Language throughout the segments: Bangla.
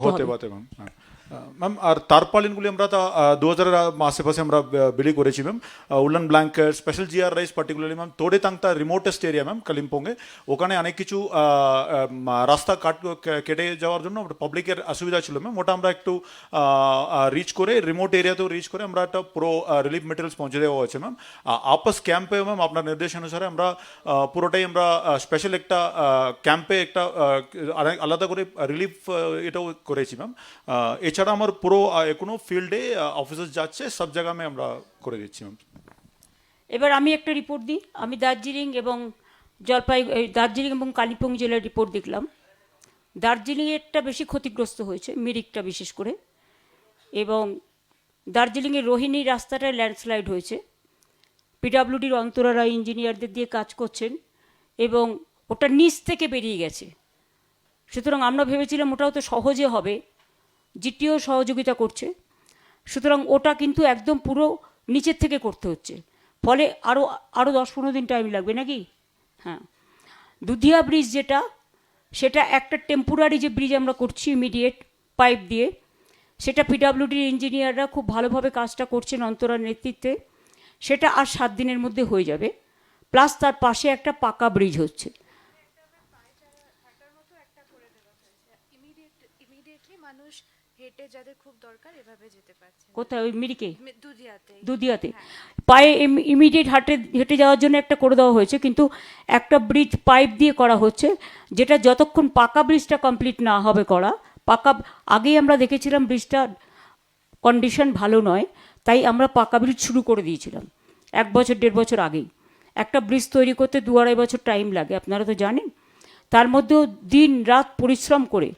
হতে হবে। পারতে ম্যাম আর তারপালিনগুলি আমরা তা দু হাজারের আশেপাশে আমরা বিলি করেছি ma'am woollen blanket special GR rice particularly ma'am Tode Tangta remotest area ma'am কালিম্পংয়ে। ওখানে অনেক কিছু রাস্তা কাট কেটে যাওয়ার জন্য পাবলিকের অসুবিধা ছিল ম্যাম ওটা আমরা একটু রিচ করে রিমোট এরিয়াতেও রিচ করে আমরা একটা পুরো রিলিফ মেটেরিয়ালস পৌঁছে দেওয়া হয়েছে ম্যাম আপস ক্যাম্পে ম্যাম আপনার নির্দেশ অনুসারে আমরা পুরোটাই আমরা স্পেশাল একটা ক্যাম্পে একটা আলাদা করে রিলিফ এটাও করেছি ম্যাম এছাড়া আমার পুরো কোনো ফিল্ডে অফিসার যাচ্ছে, সব জায়গা আমি আমরা করে দিচ্ছি এবার আমি একটা রিপোর্ট দিই। আমি দার্জিলিং এবং জলপাই দার্জিলিং এবং কালিম্পং জেলার রিপোর্ট দেখলাম। দার্জিলিংয়েরটা বেশি ক্ষতিগ্রস্ত হয়েছে, মিরিকটা বিশেষ করে। এবং দার্জিলিংয়ের রোহিণী রাস্তাটায় ল্যান্ডস্লাইড হয়েছে। পিডাব্লিউডির অন্তরারা ইঞ্জিনিয়ারদের দিয়ে কাজ করছেন এবং ওটা নিচ থেকে বেরিয়ে গেছে। সুতরাং আমরা ভেবেছিলাম ওটাও তো সহজে হবে। জিটিও সহযোগিতা করছে। সুতরাং ওটা কিন্তু একদম পুরো নিচের থেকে করতে হচ্ছে। ফলে আরও আরও দশ পনেরো দিন টাইম লাগবে নাকি? হ্যাঁ। দুধিয়া ব্রিজ যেটা, সেটা একটা টেম্পোরারি যে ব্রিজ আমরা করছি ইমিডিয়েট পাইপ দিয়ে, সেটা পিডাব্লিউডির ইঞ্জিনিয়াররা খুব ভালোভাবে কাজটা করছেন অন্তরার নেতৃত্বে। সেটা আর সাত দিনের মধ্যে হয়ে যাবে। প্লাস তার পাশে একটা পাকা ব্রিজ হচ্ছে থাকার মতো একটা করে দেওয়া হয়েছে ইমিডিয়েট ইমিডিয়েটলি মানুষ হেঁটে যাদের খুব দরকার এভাবে যেতে পারছে কোথায়? ওই মিরিকে? দুধিয়াতে। দুধিয়াতে। পায়ে ইমিডিয়েট হাটে হেঁটে যাওয়ার জন্য একটা করে দেওয়া হয়েছে কিন্তু একটা ব্রিজ পাইপ দিয়ে করা হচ্ছে যেটা যতক্ষণ পাকা ব্রিজটা কমপ্লিট না হবে করা পাকা আগেই আমরা দেখেছিলাম ব্রিজটা কন্ডিশন ভালো নয় তাই আমরা পাকা ব্রিজ শুরু করে দিয়েছিলাম এক বছর দেড় বছর আগেই। একটা ব্রিজ তৈরি করতে দু আড়াই বছর টাইম লাগে আপনারা তো জানেন। তার মধ্যেও দিন রাত পরিশ্রম করে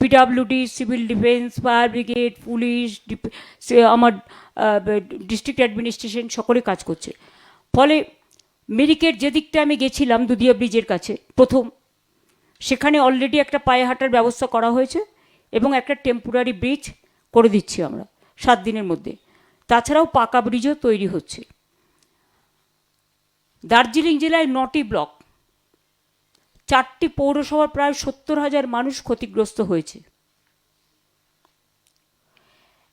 PWD civil defence fire brigade police আমার ডিস্ট্রিক্ট অ্যাডমিনিস্ট্রেশন সকলে কাজ করছে। ফলে মেরিকের যে দিকটা আমি গেছিলাম দুধিয়া ব্রিজের কাছে, প্রথম, সেখানে অলরেডি একটা পায়ে হাঁটার ব্যবস্থা করা হয়েছে এবং একটা টেম্পোরারি ব্রিজ করে দিচ্ছি আমরা সাত দিনের মধ্যে। তাছাড়াও পাকা ব্রিজও তৈরি হচ্ছে। দার্জিলিং জেলায় নটি ব্লক চারটি পৌরসভার প্রায় সত্তর হাজার মানুষ ক্ষতিগ্রস্ত হয়েছে।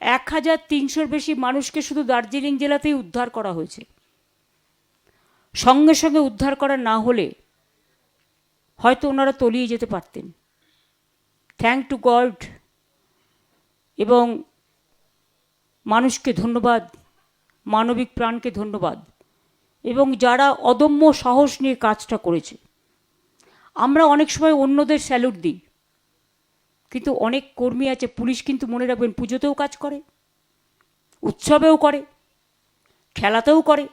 এক হাজার তিনশোর বেশি মানুষকে শুধু দার্জিলিং জেলাতেই উদ্ধার করা হয়েছে। সঙ্গে সঙ্গে উদ্ধার করা না হলে হয়তো ওনারা তলিয়ে যেতে পারতেন। থ্যাংক টু গড এবং মানুষকে ধন্যবাদ, মানবিক প্রাণকে ধন্যবাদ এবং যারা অদম্য সাহস নিয়ে কাজটা করেছে। আমরা অনেক সময় অন্যদের স্যালুট দিই। কিন্তু অনেক কর্মী আছে, পুলিশ কিন্তু মনে রাখবেন পুজোতেও কাজ করে, উৎসবেও করে, খেলাতেও করে,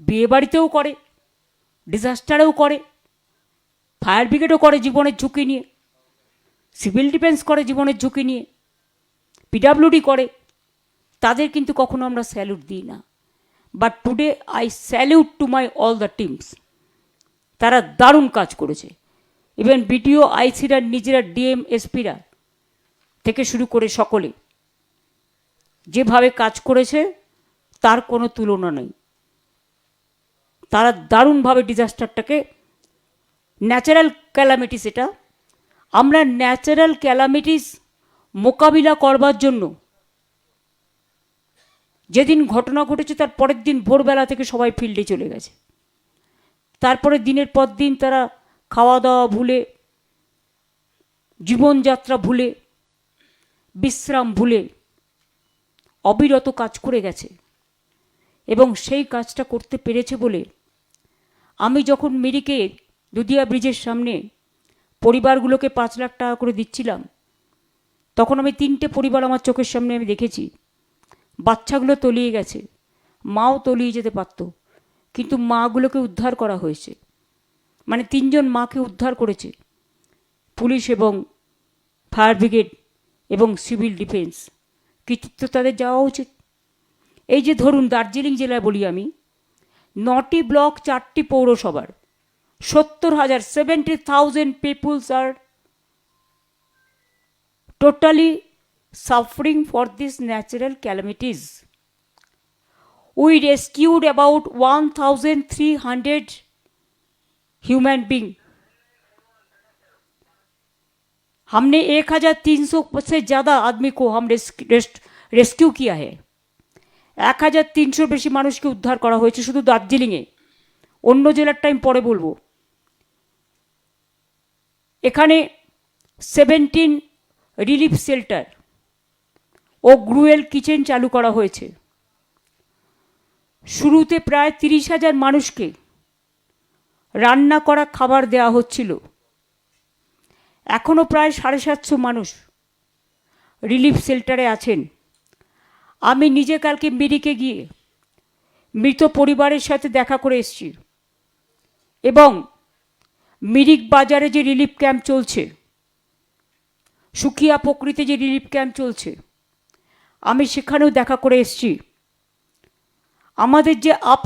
বিয়েবাড়িতেও করে ডিজাস্টারেও করে ফায়ার ব্রিগেডও করে জীবনের ঝুঁকি নিয়ে সিভিল ডিফেন্স করে জীবনের ঝুঁকি নিয়ে পিডাব্লিউডি করে, তাদের কিন্তু কখনো আমরা স্যালুট দিই না। But today I salute to my all the teams তারা দারুণ কাজ করেছে। ইভেন বিডিও আইসিরা নিজেরা ডিএম এসপিরা থেকে শুরু করে সকলে যেভাবে কাজ করেছে, তার কোনো তুলনা নেই। তারা দারুণভাবে ডিজাস্টারটাকে ন্যাচারাল ক্যালামিটিস এটা। আমরা ন্যাচারাল ক্যালামিটিস মোকাবিলা করবার জন্য যেদিন ঘটনা ঘটেছে, তার পরের দিন ভোরবেলা থেকে সবাই ফিল্ডে চলে গেছে। তারপরে দিনের পর দিন তারা খাওয়া দাওয়া ভুলে, জীবনযাত্রা ভুলে, বিশ্রাম ভুলে অবিরত কাজ করে গেছে। এবং সেই কাজটা করতে পেরেছে বলে আমি যখন মিরিকে দুধিয়া ব্রিজের সামনে পরিবারগুলোকে পাঁচ লাখ টাকা করে দিচ্ছিলাম, তখন আমি তিনটে পরিবার আমার চোখের সামনে আমি দেখেছি। বাচ্চাগুলো তলিয়ে গেছে, মাও তলিয়ে যেতে পারতো। কিন্তু মাগুলোকে উদ্ধার করা হয়েছে। মানে তিনজন মাকে উদ্ধার করেছে। পুলিশ এবং ফায়ার ব্রিগেড এবং সিভিল ডিফেন্স। কৃতিত্ব তাদের যাওয়া উচিত। এই যে ধরুন, দার্জিলিং জেলায় বলি আমি, নটি ব্লক, চারটি পৌরসভার, সত্তর হাজার seventy thousand peoples are totally suffering for this natural calamities. We rescued about one thousand we rescued about 1,300 human being. हमने 1,300 से ज़्यादा आदमी को हम রেস্কিউ কিয়া হে এক হাজার তিনশো বেশি মানুষকে উদ্ধার করা হয়েছে শুধু দার্জিলিংয়ে অন্য জেলার টাইম পরে বলব এখানে সেভেন্টিন রিলিফ সেল্টার ও গ্রুয়েল কিচেন চালু করা হয়েছে শুরুতে প্রায় তিরিশ হাজার মানুষকে রান্না করা খাবার দেওয়া হচ্ছিল। এখনও প্রায় সাড়ে সাতশো মানুষ রিলিফ শেল্টারে আছেন। আমি নিজে কালকে মিরিকে গিয়ে মৃত পরিবারের সাথে দেখা করে এসেছি এবং মিরিক বাজারে যে রিলিফ ক্যাম্প চলছে, সুখিয়া প্রকৃতি যে রিলিফ ক্যাম্প চলছে, আমি সেখানেও দেখা করে এসেছি। আমাদের যে আপ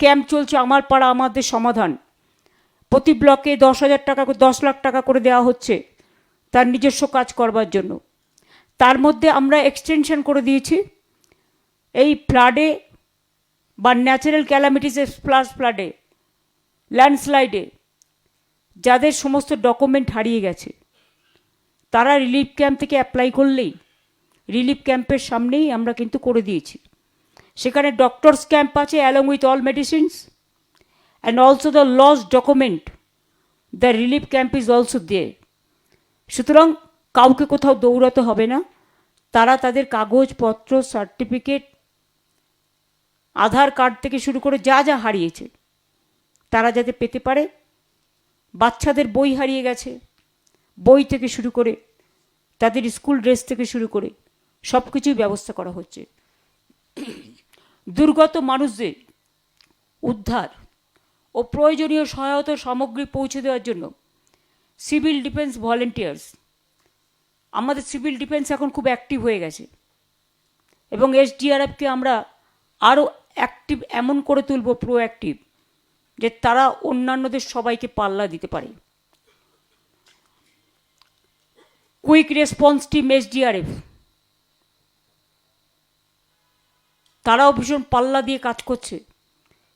ক্যাম্প চলছে, আমার পাড়া আমাদের সমাধান। প্রতি ব্লকে দশ হাজার টাকা দশ লাখ টাকা করে দেওয়া হচ্ছে তার নিজস্ব কাজ করবার জন্য। তার মধ্যে আমরা এক্সটেনশন করে দিয়েছি। এই ফ্লাডে বা ন্যাচারাল ক্যালামিটিসের প্লাস ফ্লাডে ল্যান্ডস্লাইডে যাদের সমস্ত ডকুমেন্ট হারিয়ে গেছে, তারা রিলিফ ক্যাম্প থেকে অ্যাপ্লাই করলেই রিলিফ ক্যাম্পের সামনেই আমরা কিন্তু করে দিয়েছি। সেখানে ডক্টরস ক্যাম্প আছে along with all medicines and also the lost document the relief camp is also দিয়ে সুতরাং কাউকে কোথাও দৌড়াতে হবে না। তারা তাদের কাগজপত্র সার্টিফিকেট আধার কার্ড থেকে শুরু করে যা যা হারিয়েছে, তারা যাতে পেতে পারে। বাচ্চাদের বই হারিয়ে গেছে, বই থেকে শুরু করে, তাদের স্কুল ড্রেস থেকে শুরু করে সব কিছুই ব্যবস্থা করা হচ্ছে। দুর্গত মানুষদের উদ্ধার ও প্রয়োজনীয় সহায়তা সামগ্রী পৌঁছে দেওয়ার জন্য সিভিল ডিফেন্স ভলেন্টিয়ার্স, আমাদের সিভিল ডিফেন্স এখন খুব অ্যাক্টিভ হয়ে গেছে এবং এসডিআরএফকে আমরা আরও অ্যাক্টিভ এমন করে তুলব প্রো অ্যাক্টিভ যে তারা অন্যান্যদের সবাইকে পাল্লা দিতে পারে। কুইক রেসপন্স টিম এসডিআরএফ তারাও ভীষণ পাল্লা দিয়ে কাজ করছে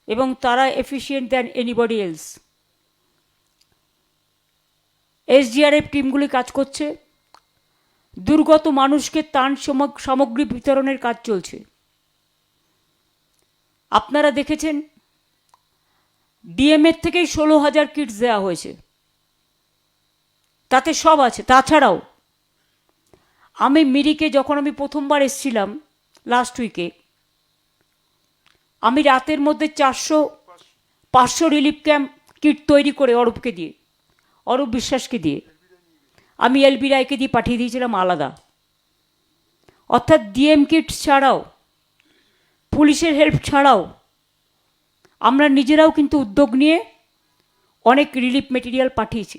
এবং তারা efficient than anybody else SDRF টিমগুলি কাজ করছে। দুর্গত মানুষকে সামগ- সামগ্রী বিতরণের কাজ চলছে। আপনারা দেখেছেন, ডিএমএর থেকেই ষোলো হাজার কিটস দেওয়া হয়েছে। তাতে সব আছে। তাছাড়াও, আমি মিরিকে যখন আমি প্রথমবার এসেছিলাম লাস্ট উইকে আমি রাতের মধ্যে চারশো, পাঁচশো রিলিফ ক্যাম্প কিট তৈরি করে অরূপকে দিয়ে, অরূপ বিশ্বাসকে দিয়ে। আমি এলবি রায়কে দিয়ে পাঠিয়ে দিয়েছিলাম আলাদা। অর্থাৎ ডিএম কিট ছাড়াও, পুলিশের হেল্প ছাড়াও, আমরা নিজেরাও কিন্তু উদ্যোগ নিয়ে অনেক রিলিফ মেটেরিয়াল পাঠিয়েছি।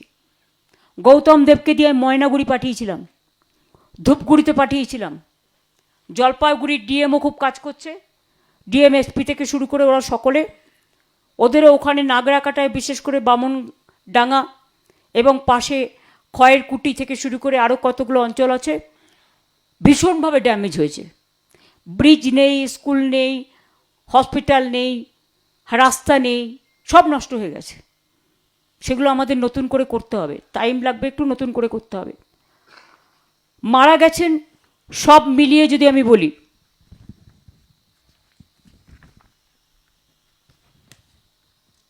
গৌতম দেবকে দিয়ে আমি ময়নাগুড়ি পাঠিয়েছিলাম, ধূপগুড়িতে পাঠিয়েছিলাম। জলপাইগুড়ির ডিএমও খুব কাজ করছে। ডিএম এসপি থেকে শুরু করে ওরা সকলে। ওদেরও ওখানে নাগরাকাটায় বিশেষ করে বামন ডাঙ্গা এবং পাশে ক্ষয়ের কুটি থেকে শুরু করে আরও কতগুলো অঞ্চল আছে, ভীষণভাবে ড্যামেজ হয়েছে। ব্রিজ নেই, স্কুল নেই, হসপিটাল নেই, রাস্তা নেই, সব নষ্ট হয়ে গেছে। সেগুলো আমাদের নতুন করে করতে হবে। টাইম লাগবে একটু নতুন করে করতে হবে। মারা গেছেন সব মিলিয়ে যদি আমি বলি